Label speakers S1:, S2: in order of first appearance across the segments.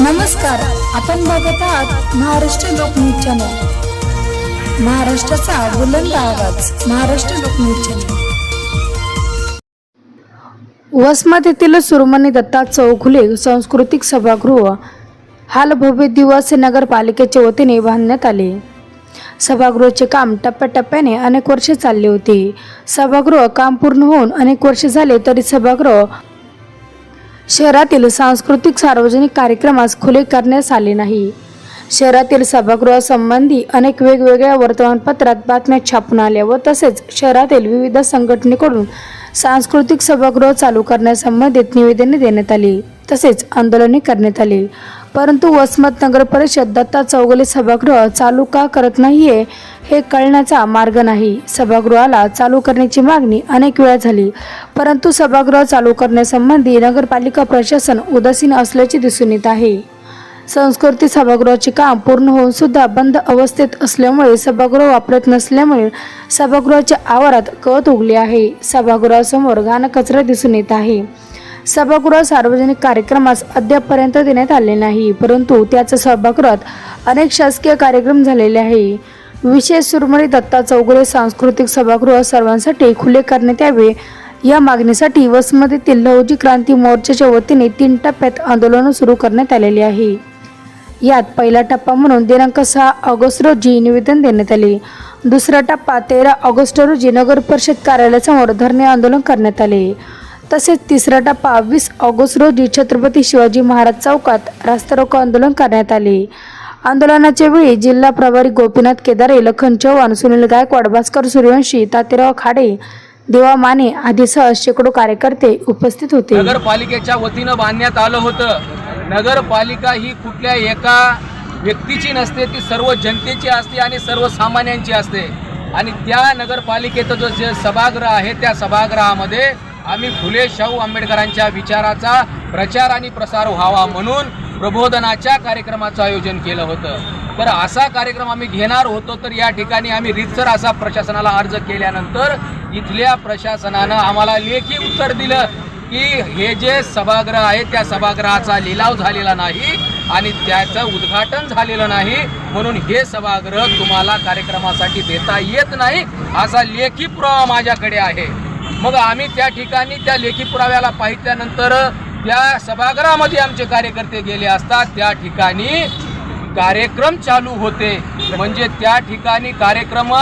S1: नमस्कार आपण बघत आहात महाराष्ट्र लोकन्यूज चॅनल. महाराष्ट्राचा बुलंद आवाज महाराष्ट्र लोकन्यूज चॅनल. वसमत येथील सुरमणी दत्ता चौघुले सांस्कृतिक सभागृह. हाल भव्य दिवस नगरपालिकेच्या वतीने बांधण्यात आले. सभागृहाचे काम टप्प्याटप्प्याने अनेक वर्षे चालले होते. सभागृह काम पूर्ण होऊन अनेक वर्षे झाले तरी सभागृह शहरातील सांस्कृतिक सार्वजनिक कार्यक्रमास खुले करण्यास आले नाही. शहरातील सभागृहासंबंधी अनेक वेगवेगळ्या वर्तमानपत्रात बातम्या छापून आल्या व तसेच शहरातील विविध संघटनेकडून सांस्कृतिक सभागृह चालू करण्यासंबंधित निवेदने देण्यात आली. तसेच आंदोलने करण्यात आली. परंतु वसमत नगर परिषद दत्ता चौगले सभागृह चालू का करत नाहीये हे कळण्याचा मार्ग नाही. सभागृहाला चालू करण्याची मागणी अनेक वेळा झाली. परंतु सभागृह चालू करण्यासंबंधी नगरपालिका प्रशासन उदासीन असल्याचे दिसून येत आहे. संस्कृती सभागृहाचे काम पूर्ण होऊन सुद्धा बंद अवस्थेत असल्यामुळे सभागृह वापरत नसल्यामुळे सभागृहाच्या आवारात कत उगले आहे. सभागृहासमोर घाण कचरा दिसून येत आहे. सभागृह सार्वजनिक कार्यक्रमास अद्यापपर्यंत देण्यात आले नाही परंतु त्याच्या सभागृहात अनेक शासकीय कार्यक्रम झालेले आहे. विशेष सुरमणी दत्ता चौगुले सांस्कृतिक सभागृह सर्वांसाठी खुले करण्यात यावे. या मागणीसाठी वसमतीतील लहुजी क्रांती मोर्चाच्या वतीने तीन टप्प्यात आंदोलन सुरू करण्यात आलेले आहे. यात पहिला टप्पा म्हणून दिनांक सहा ऑगस्ट रोजी निवेदन देण्यात आले. दुसरा टप्पा तेरा ऑगस्ट रोजी नगर परिषद कार्यालयासमोर धरणे आंदोलन करण्यात आले. तसेच तिसरा टप्पा वीस ऑगस्ट रोजी छत्रपती शिवाजी महाराज चौकात रास्ता रोको आंदोलन करण्यात आले. आंदोलनाच्या वेळी जिल्हा प्रभारी गोपीनाथ केदारे लखन चव्हाण सुनील गायकवाड भास्कर सूर्यवंशी तातेराव खाडे देवा माने आदीसह शेकडो कार्यकर्ते उपस्थित होते.
S2: नगरपालिकेच्या वतीनं बांधण्यात आलं होतं. नगरपालिका ही कुठल्या एका व्यक्तीची नसते ती सर्व जनतेची असते आणि सर्वसामान्यांची असते. आणि त्या नगरपालिकेचं जो जे सभागृह आहे त्या सभागृहामध्ये आम्ही फुले शाहू आंबेडकरांच्या विचाराचा प्रचार आणि प्रसार व्हावा म्हणून प्रबोधनाच्या कार्यक्रमाचं आयोजन केलं होतं. तर असा कार्यक्रम आम्ही घेणार होतो तर या ठिकाणी आम्ही रितसर असा प्रशासनाला अर्ज केल्यानंतर इथल्या प्रशासनानं आम्हाला लेखी उत्तर दिलं. की हे जे सभागृह आहे त्या सभागृहाचा लिलाव झालेला नाही आणि त्याचं उद्घाटन झालेलं नाही. म्हणून हे सभागृह तुम्हाला कार्यक्रमासाठी देता येत नाही असा लेखी पुरावा माझ्याकडे आहे. मग आम्ही त्या ठिकाणी त्या लेखी पुराव्याला पाहिल्यानंतर त्या सभागृहामध्ये आमचे कार्यकर्ते गेले असतात त्या ठिकाणी कार्यक्रम चालू होते. म्हणजे त्या ठिकाणी कार्यक्रम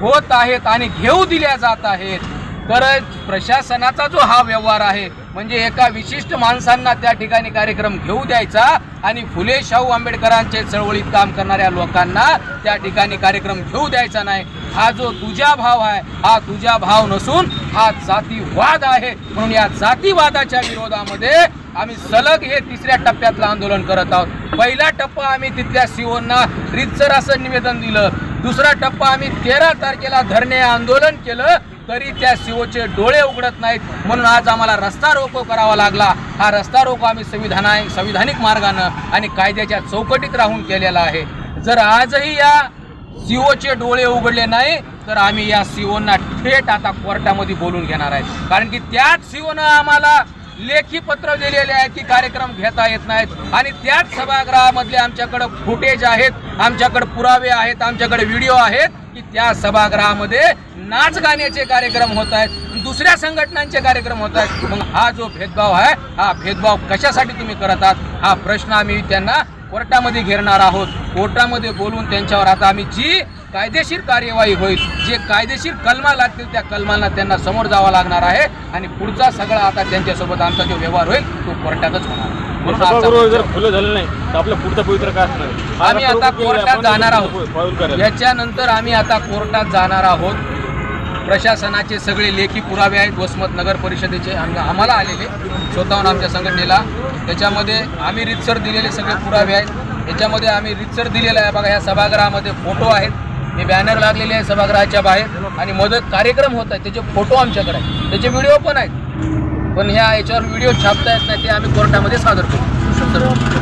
S2: होत आहेत आणि घेऊ दिल्या जात आहेत. तर प्रशासनाचा जो हा व्यवहार आहे म्हणजे एका विशिष्ट माणसांना त्या ठिकाणी कार्यक्रम घेऊ द्यायचा आणि फुले शाहू आंबेडकरांचे चळवळीत काम करणाऱ्या लोकांना त्या ठिकाणी कार्यक्रम घेऊ द्यायचा नाही. हा जो तुझा भाव आहे हा तुझा भाव नसून हा जातीवाद आहे. म्हणून या जातीवादाच्या विरोधामध्ये आम्ही सलग हे तिसऱ्या टप्प्यातलं आंदोलन करत आहोत. पहिला टप्पा आम्ही तिथल्या सीओंना रितसर असं निवेदन दिलं. दुसरा टप्पा आम्ही तेरा तारखेला धरणे आंदोलन केलं. तरी त्या सीओचे डोळे उघडत नाहीत. म्हणून आज आम्हाला रस्ता रोको करावा लागला. हा रस्ता रोको आम्ही संविधाना संविधानिक मार्गानं आणि कायद्याच्या चौकटीत राहून केलेला आहे. जर आजही या सीओचे डोळे उघडले नाही तर आम्ही या सीओना थेट आता कोर्टामध्ये बोलून घेणार आहे. कारण की त्याच सीओनं आम्हाला लेखी पत्र दिलेले आहे की कार्यक्रम घेता येत नाहीत. आणि त्याच सभागृहामधले आमच्याकडं फुटेज आहेत आमच्याकडे पुरावे आहेत आमच्याकडे व्हिडिओ आहेत. की त्या सभागृहामध्ये नाच गाण्याचे कार्यक्रम होत आहेत दुसऱ्या संघटनांचे कार्यक्रम होत आहेत. मग हा जो भेदभाव आहे हा भेदभाव कशासाठी तुम्ही करत आहात? हा प्रश्न आम्ही त्यांना कोर्टामध्ये घेरणार आहोत. कोर्टामध्ये बोलून त्यांच्यावर आता आम्ही जी कायदेशीर कार्यवाही होईल. जे कायदेशीर कलमा लागतील त्या कलमांना त्यांना समोर जावं लागणार आहे. आणि पुढचा सगळा आता त्यांच्यासोबत आमचा जो व्यवहार होईल तो कोर्टातच होणार.
S3: जर खुलं झालं नाही तर आपलं पुढचं पवित्र काय असणार आहे?
S2: आम्ही आता कोर्टात जाणार आहोत. याच्यानंतर आम्ही आता कोर्टात जाणार आहोत. प्रशासनाचे सगळे लेखी पुरावे आहेत. वसमत नगर परिषदेचे आम- आम्हाला आलेले. स्वतःहून आमच्या संघटनेला. त्याच्यामध्ये आम्ही रितसर दिलेले सगळे पुरावे आहेत. याच्यामध्ये आम्ही रितसर दिलेलं आहे. बघा या सभागृहामध्ये फोटो आहेत. हे बॅनर लागलेले आहे सभागृहाच्या बाहेर. आणि मदत कार्यक्रम होत आहे त्याचे फोटो आमच्याकडे आहेत. त्याचे व्हिडिओ पण आहेत. पण ह्या याच्यावर व्हिडिओ छापता येत नाही ते आम्ही कोर्टामध्ये सादर करू